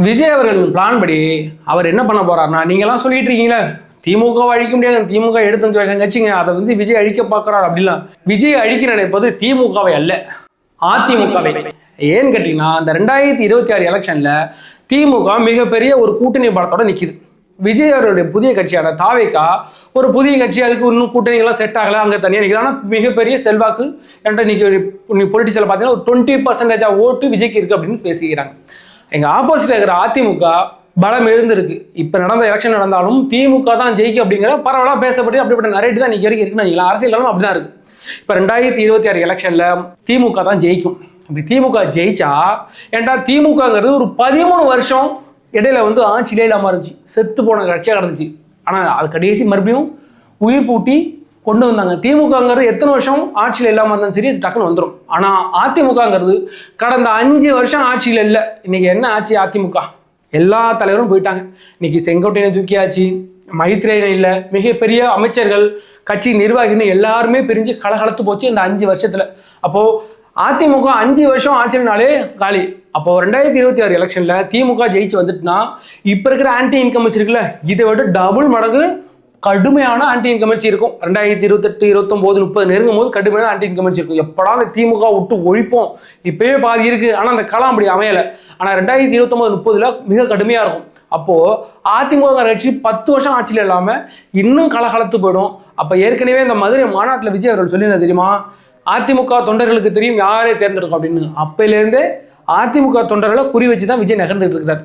விஜய் அவர்களின் பிளான் படி அவர் என்ன பண்ண போறாருன்னா நீங்கெல்லாம் சொல்லிட்டு இருக்கீங்களே திமுக அழிக்க முடியாது திமுக எடுத்து கட்சிங்க அதை வந்து விஜய் அழிக்க பார்க்கறாரு அப்படிலாம். விஜய் அழிக்க நினைப்பது திமுகவை அல்ல அதிமுகவை. ஏன்னு கேட்டீங்கன்னா அந்த ரெண்டாயிரத்தி இருபத்தி ஆறு எலெக்ஷனில் திமுக மிகப்பெரிய ஒரு கூட்டணி பலத்தோட நிற்குது விஜய் அவருடைய புதிய கட்சியான தாவேக்கா ஒரு புதிய கட்சி அதுக்கு இன்னும் கூட்டணிகள்லாம் செட் ஆகலை அங்கே தனியாக நிற்கிது ஆனால் மிகப்பெரிய செல்வாக்கு என்கிட்ட இன்னைக்கு பொலிட்டிக்ஸில் பார்த்தீங்கன்னா ஒரு டுவெண்ட்டி பர்சன்டேஜாக ஓட்டு விஜய்க்கு இருக்கு அப்படின்னு பேசிக்கிறாங்க எங்கள் ஆப்போசிட்ல இருக்கிற அதிமுக பலம் எழுந்திருக்கு. இப்போ நடந்த எலெக்ஷன் நடந்தாலும் திமுக தான் ஜெயிக்கும் அப்படிங்கிற பரவலாக பேசப்பட்டு அப்படிப்பட்ட நரேட்டு தான் இன்றைக்கி வரைக்கும் இருக்குன்னு வைங்களேன். அப்படி தான் இருக்குது இப்போ ரெண்டாயிரத்தி இருபத்தி ஆறு எலெக்ஷனில் திமுக தான் ஜெயிக்கும். அப்படி திமுக ஜெயிச்சா ஏன்டா திமுகங்கிறது ஒரு பதிமூணு வருஷம் இடையில வந்து ஆட்சியிலே இல்லாமல் இருந்துச்சு செத்து போன கட்சியாக கிடந்துச்சு. ஆனால் அது கடைசி மறுபடியும் உயிர் பூட்டி கொண்டு வந்தாங்க. திமுகங்கிறது எத்தனை வருஷம் ஆட்சியில் இல்லாமல் இருந்தாலும் சரி டக்குன்னு வந்துடும் ஆனால் அதிமுகங்கிறது கடந்த அஞ்சு வருஷம் ஆட்சியில் இல்லை. இன்னைக்கு என்ன ஆட்சி அதிமுக? எல்லா தலைவரும் போயிட்டாங்க. இன்னைக்கு செங்கோட்டையனை தூக்கியாச்சு மைத்ரேயன் இல்லை மிகப்பெரிய அமைச்சர்கள் கட்சி நிர்வாகின்னு எல்லாருமே பிரிஞ்சு கலகலத்து போச்சு இந்த அஞ்சு வருஷத்தில். அப்போது அதிமுக அஞ்சு வருஷம் ஆட்சினாலே காலி. அப்போ ரெண்டாயிரத்தி இருபத்தி ஆறு எலெக்ஷன்ல திமுக ஜெயிச்சு வந்துட்டுனா இப்போ இருக்கிற ஆன்டி இன்கம்ஸ் இருக்குல்ல இதை விட டபுள் மடங்கு கடுமையான ஆன்டி இன்கமன்சி இருக்கும். ரெண்டாயிரத்தி இருபத்தெட்டு இருபத்தொம்போது முப்பது நெருங்கும் போது கடுமையான ஆன்டி இன்கமன்சி இருக்கும். எப்படா அந்த திமுக விட்டு ஒழிப்போம்? இப்பயே பாதி இருக்கு. ஆனால் அந்த களம் அப்படி அமையலை. ஆனால் ரெண்டாயிரத்தி இருபத்தொம்போது முப்பதுல மிக கடுமையாக இருக்கும். அப்போ அதிமுக கட்சி பத்து வருஷம் ஆட்சியில் இல்லாமல் இன்னும் கலகலத்து போயிடும். அப்போ ஏற்கனவே இந்த மதுரை மாநாட்டில் விஜய் அவர்கள் சொல்லியிருந்தா தெரியுமா? அதிமுக தொண்டர்களுக்கு தெரியும் யாரே தேர்ந்தெடுக்கும் அப்படின்னு. அப்பையிலேருந்தே அதிமுக தொண்டர்களை குறி வச்சு தான் விஜய் நகர்ந்துட்டு இருக்கிறார்.